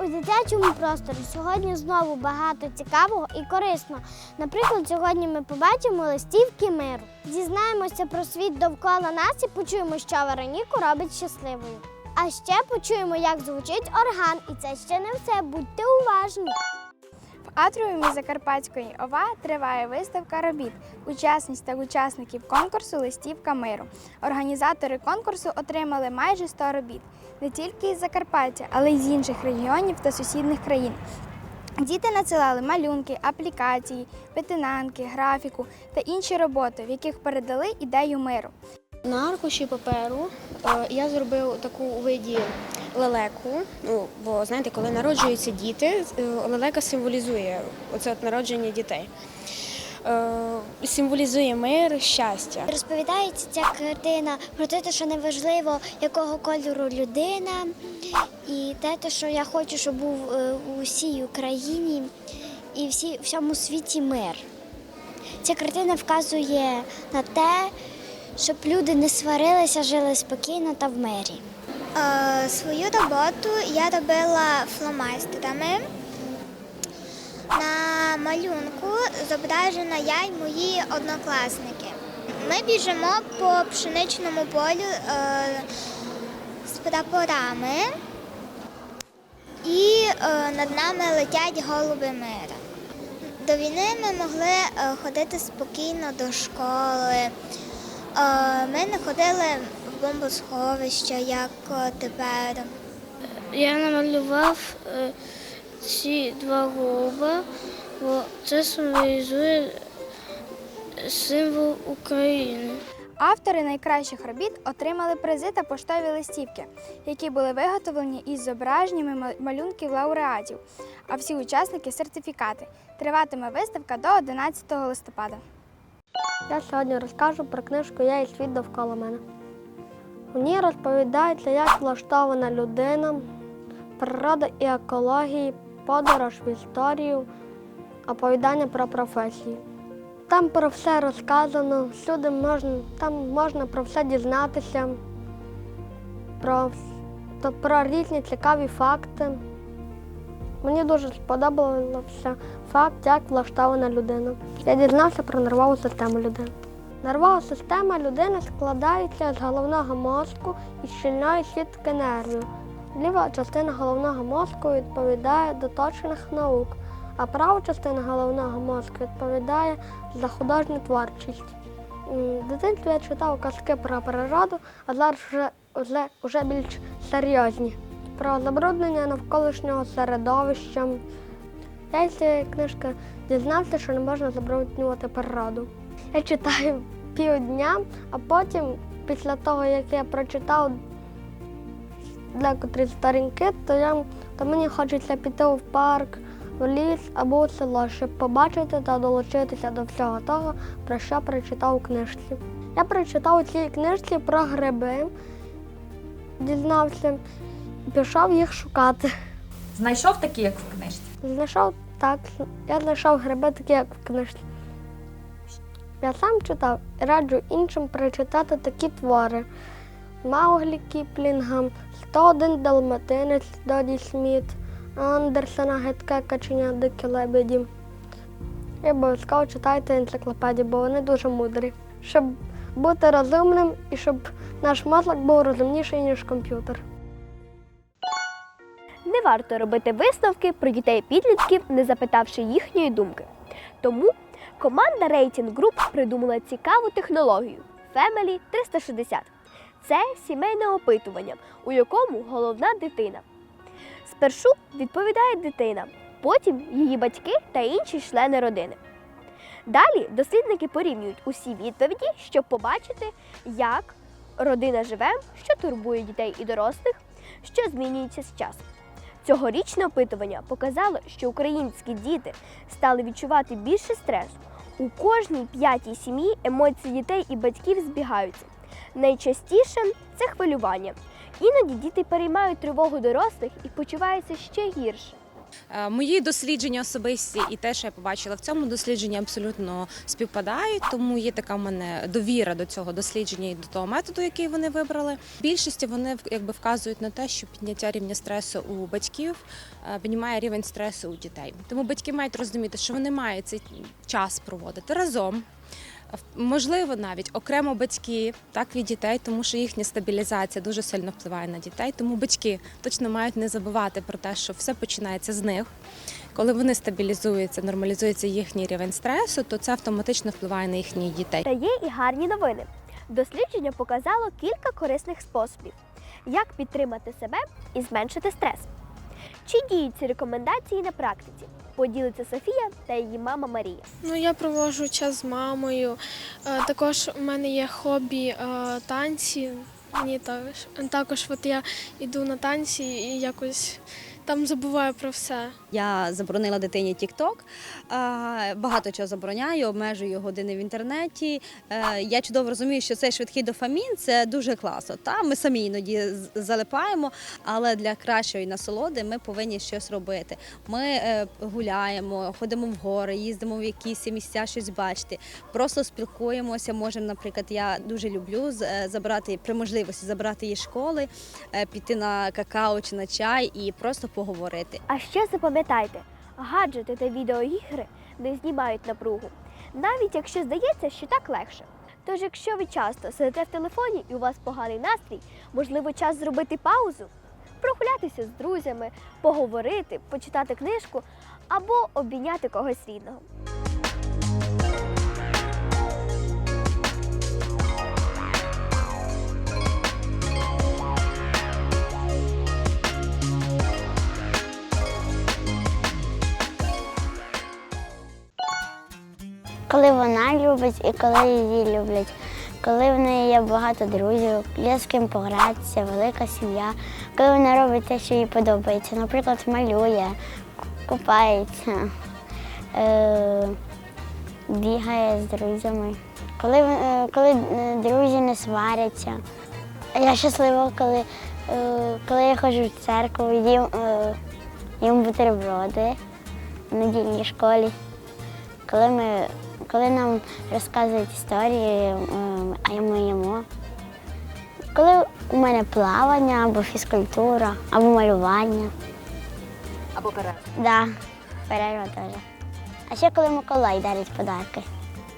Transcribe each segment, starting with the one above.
у дитячому просторі сьогодні знову багато цікавого і корисного. Наприклад, сьогодні ми побачимо листівки миру. Дізнаємося про світ довкола нас і почуємо, що Вероніку робить щасливою. А ще почуємо, як звучить орган, і це ще не все. Будьте уважні. Атріумі Закарпатської ОВА триває виставка робіт, учасниць та учасників конкурсу Листівка миру. Організатори конкурсу отримали майже 100 робіт не тільки із Закарпаття, але й з інших регіонів та сусідних країн. Діти надсилали малюнки, аплікації, петинанки, графіку та інші роботи, в яких передали ідею миру. На аркуші паперу е, я зробив таку у виді лелеку. Ну, бо знаєте, коли народжуються діти, е, лелека символізує оце от народження дітей. Е, Символізує мир, щастя. Розповідається ця картина про те, що неважливо, якого кольору людина, і те, що я хочу, щоб був у всій Україні і всі, всьому світі мир. Ця картина вказує на те, щоб люди не сварилися, жили спокійно та в мирі. Е, Свою роботу я робила фломастерами. На малюнку зображена я й мої однокласники. Ми біжимо по пшеничному полю е, з прапорами, і е, над нами летять голуби мира. До війни ми могли е, ходити спокійно до школи. Ми не ходили в бомбосховище, як тепер. Я намалював е, ці два голуба, бо це символізує символ України. Автори найкращих робіт отримали призи та поштові листівки, які були виготовлені із зображеннями малюнків лауреатів, а всі учасники сертифікати. Триватиме виставка до 11 листопада. Я сьогодні розкажу про книжку Я і світ довкола мене. У ній розповідається, як влаштована людина, природа і екології, подорож в історію, оповідання про професії. Там про все розказано, всюди можна, там можна про все дізнатися, про, про різні цікаві факти. Мені дуже сподобався факт, як влаштована людина. Я дізнався про нервову систему людини. Нервова система людини складається з головного мозку і щільної сітки нервів. Ліва частина головного мозку відповідає до точних наук, а права частина головного мозку відповідає за художню творчість. В дитинстві я читав казки про природу, а зараз вже, вже, вже більш серйозні. Про забруднення навколишнього середовища. Я з цієї книжки дізнався, що не можна забруднювати природу. Я читаю півдня, а потім, після того, як я прочитав декотрі сторінки, то, я, то мені хочеться піти в парк, в ліс або у село, щоб побачити та долучитися до всього того, про що прочитав у книжці. Я прочитав у цій книжці про гриби, дізнався пішов їх шукати. Знайшов такі, як в книжці. Знайшов так, я знайшов гриби такі, як в книжці. Я сам читав і раджу іншим прочитати такі твори. Мауглі Кіплінга, 101 Далматинець Доді Сміт, Андерсена Гидке Каченя Дикі Лебеді. І обов'язково читайте енциклопедії, бо вони дуже мудрі. Щоб бути розумним і щоб наш мозок був розумніший, ніж комп'ютер. Не варто робити висновки про дітей-підлітків, не запитавши їхньої думки. Тому команда Rating Group придумала цікаву технологію Family 360. Це сімейне опитування, у якому головна дитина. Спершу відповідає дитина, потім її батьки та інші члени родини. Далі дослідники порівнюють усі відповіді, щоб побачити, як родина живе, що турбує дітей і дорослих, що змінюється з часом. Цьогорічне опитування показало, що українські діти стали відчувати більше стресу. У кожній п'ятій сім'ї емоції дітей і батьків збігаються. Найчастіше це хвилювання. Іноді діти переймають тривогу дорослих і почуваються ще гірше. Е, Мої дослідження особисті і те, що я побачила в цьому дослідженні, абсолютно співпадають. Тому є така в мене довіра до цього дослідження і до того методу, який вони вибрали. В більшості вони якби вказують на те, що підняття рівня стресу у батьків е, піднімає рівень стресу у дітей. Тому батьки мають розуміти, що вони мають цей час проводити разом. Можливо, навіть окремо батьки так від дітей, тому що їхня стабілізація дуже сильно впливає на дітей. Тому батьки точно мають не забувати про те, що все починається з них. Коли вони стабілізуються, нормалізується їхній рівень стресу, то це автоматично впливає на їхніх дітей. Та є і гарні новини. Дослідження показало кілька корисних способів, як підтримати себе і зменшити стрес. Чи діють ці рекомендації на практиці? Поділиться Софія та її мама Марія. Ну, я проводжу час з мамою. Е, Також у мене є хобі е, танці. Мені також, також от я йду на танці і якось там забуваю про все. Я заборонила дитині е, багато чого забороняю, обмежую години в інтернеті. Е, Я чудово розумію, що цей швидкий дофамін це дуже класно. Та ми самі іноді залипаємо, але для кращої насолоди ми повинні щось робити. Ми е, гуляємо, ходимо в гори, їздимо в якісь місця, щось бачити. Просто спілкуємося. Можемо, наприклад, я дуже люблю е, забрати при можливості забрати її школи, піти на какао чи на чай і просто поговорити. А ще запам'ятайте, гаджети та відеоігри не знімають напругу, навіть якщо здається, що так легше. Тож, якщо ви часто сидите в телефоні і у вас поганий настрій, можливо, час зробити паузу, прогулятися з друзями, поговорити, почитати книжку або обійняти когось рідного. Коли вона любить і коли її люблять. Коли в неї є багато друзів, є з ким погратися, велика сім'я. Коли вона робить те, що їй подобається, наприклад, малює, купається, е, бігає з друзями. Коли, е, коли е, друзі не сваряться. Я щаслива, коли, е, коли я ходжу в церкву, їм, е, їм бутерброди в недільній школі коли ми коли нам розказують історії, а ми їмо. Коли у мене плавання або фізкультура, або малювання. Або перерва. Да, перерва теж. А ще коли Миколай дарить подарки.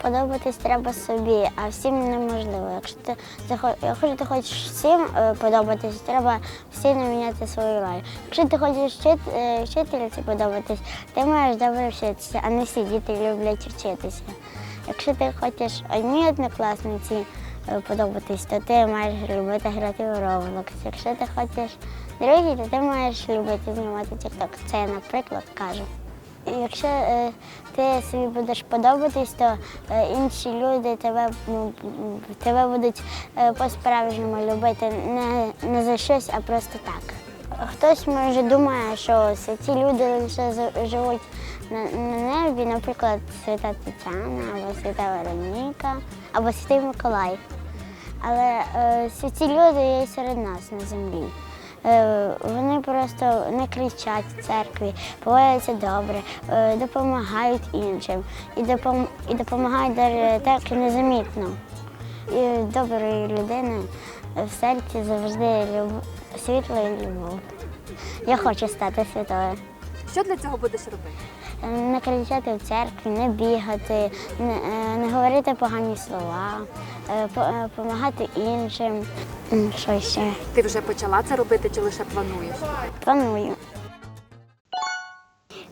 Подобатись треба собі, а всім неможливо. Якщо ти якщо ти хочеш всім е, подобатись, треба сильно міняти свою роль. Якщо ти хочеш е, вчительці подобатись, ти маєш добре вчитися, а не всі діти люблять вчитися. Якщо ти хочеш одній однокласниці е, подобатись, то ти маєш любити грати в Roblox. Якщо ти хочеш другій, то ти маєш любити знімати TikTok. Це я, наприклад, кажу. Якщо е, ти собі будеш подобатись, то е, інші люди тебе, ну, тебе будуть е, по-справжньому любити не, не за щось, а просто так. Хтось може думає, що ці люди лише живуть на, на небі, наприклад, свята Тетяна, або свята Вероніка, або святий Миколай. Але е, ці люди є серед нас на землі. Е, вони просто не кричать в церкві, поводяться добре, е, допомагають іншим і, допом, і допомагають так незамітно. І доброї людини в серці завжди люб... світло і любов. Я хочу стати святою. Що для цього будеш робити? Е, Не кричати в церкві, не бігати, не, не говорити погані слова, допомагати іншим. Що ще? Ти вже почала це робити чи лише плануєш? Планую.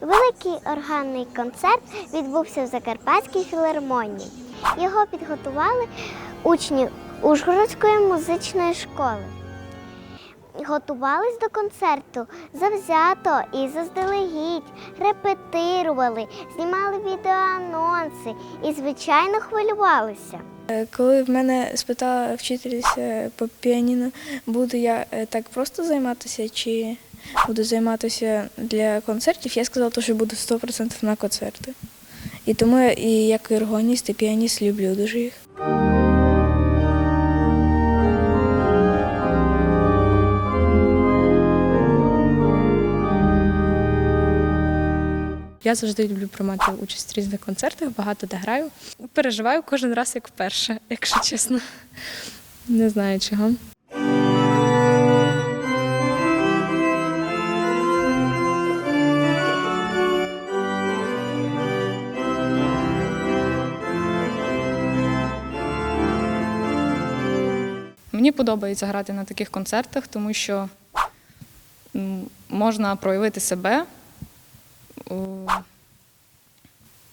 Великий органний концерт відбувся в Закарпатській філармонії. Його підготували учні Ужгородської музичної школи. Готувались до концерту завзято і заздалегідь, репетирували, знімали відеоанонси і, звичайно, хвилювалися. Е, Коли в мене спитала вчительця по піаніно, буду я е, так просто займатися чи буду займатися для концертів, я сказала, що буду 100% на концерти. І тому я і як і органіст і піаніст люблю дуже їх. Я завжди люблю приймати участь в різних концертах, багато де граю. Переживаю кожен раз як вперше, якщо чесно. Не знаю чого. Мені подобається грати на таких концертах, тому що можна проявити себе.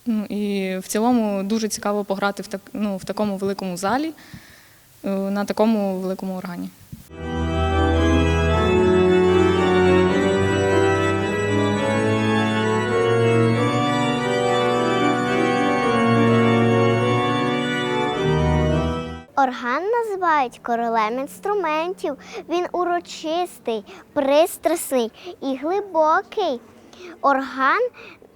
Ну, і в цілому дуже цікаво пограти в, так, ну, в такому великому залі, е, на такому великому органі. Орган називають королем інструментів. Він урочистий, пристрасний і глибокий. Орган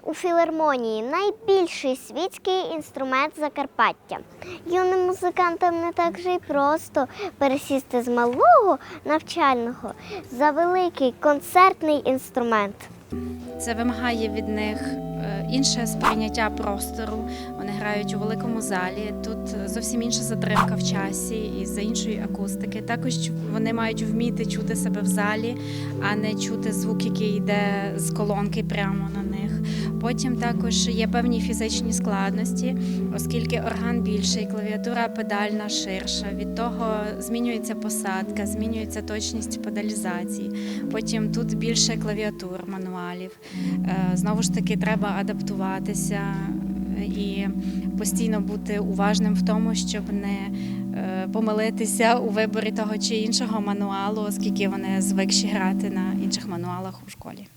у філармонії найбільший світський інструмент Закарпаття. Юним музикантам не так же й просто пересісти з малого навчального за великий концертний інструмент. Це вимагає від них е, інше сприйняття простору. Грають у великому залі. Тут зовсім інша затримка в часі і за іншої акустики. Також вони мають вміти чути себе в залі, а не чути звук, який йде з колонки прямо на них. Потім також є певні фізичні складності, оскільки орган більший, клавіатура педальна ширша. Від того змінюється посадка, змінюється точність педалізації. Потім тут більше клавіатур, мануалів. Е, Знову ж таки, треба адаптуватися і постійно бути уважним в тому, щоб не е, помилитися у виборі того чи іншого мануалу, оскільки вони звикші грати на інших мануалах у школі.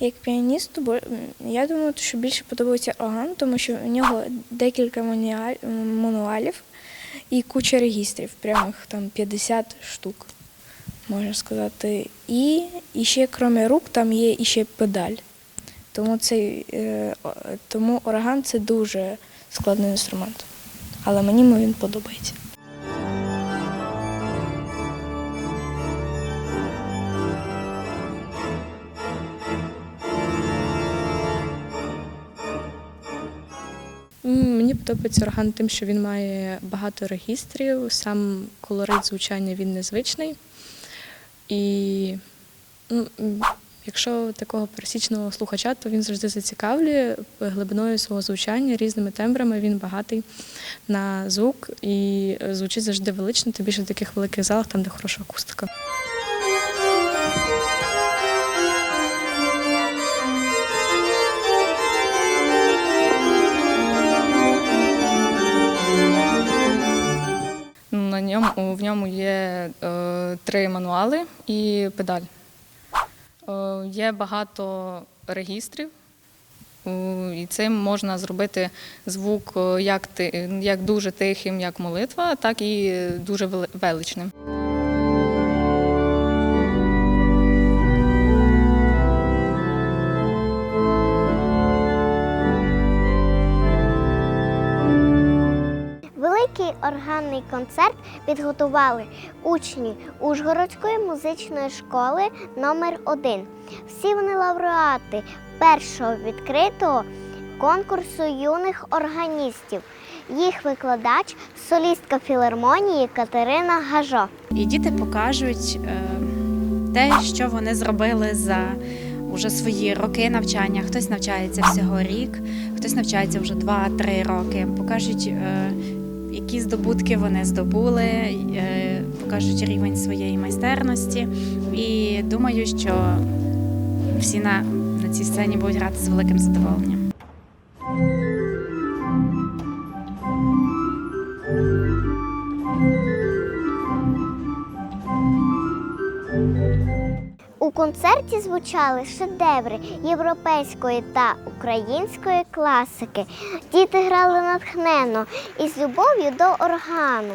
Як піаністу, я думаю, що більше подобається орган, тому що у нього декілька мануалів і куча регістрів, прямих там 50 штук, можна сказати. І, ще, крім рук, там є іще педаль. Тому, цей, е, тому орган це дуже складний інструмент. Але мені він подобається. Подобається орган тим, що він має багато регістрів, сам колорит звучання він незвичний. І ну, якщо такого пересічного слухача, то він завжди зацікавлює глибиною свого звучання, різними тембрами. Він багатий на звук і звучить завжди велично, тим більше в таких великих залах, там, де хороша акустика. Ньому, в ньому є е, три мануали і педаль. Е, є багато регістрів, е, і цим можна зробити звук е, як, як дуже тихим, як молитва, так і дуже вели- величним. Великий органний концерт підготували учні Ужгородської музичної школи номер 1 Всі вони лауреати першого відкритого конкурсу юних органістів. Їх викладач солістка філармонії Катерина Гажо. І діти покажуть е, те, що вони зробили за уже свої роки навчання. Хтось навчається всього рік, хтось навчається вже 2-3 роки. Покажуть, е, які здобутки вони здобули, е, покажуть рівень своєї майстерності. І думаю, що всі на, на цій сцені будуть грати з великим задоволенням. Концерті звучали шедеври європейської та української класики. Діти грали натхненно і з любов'ю до органу.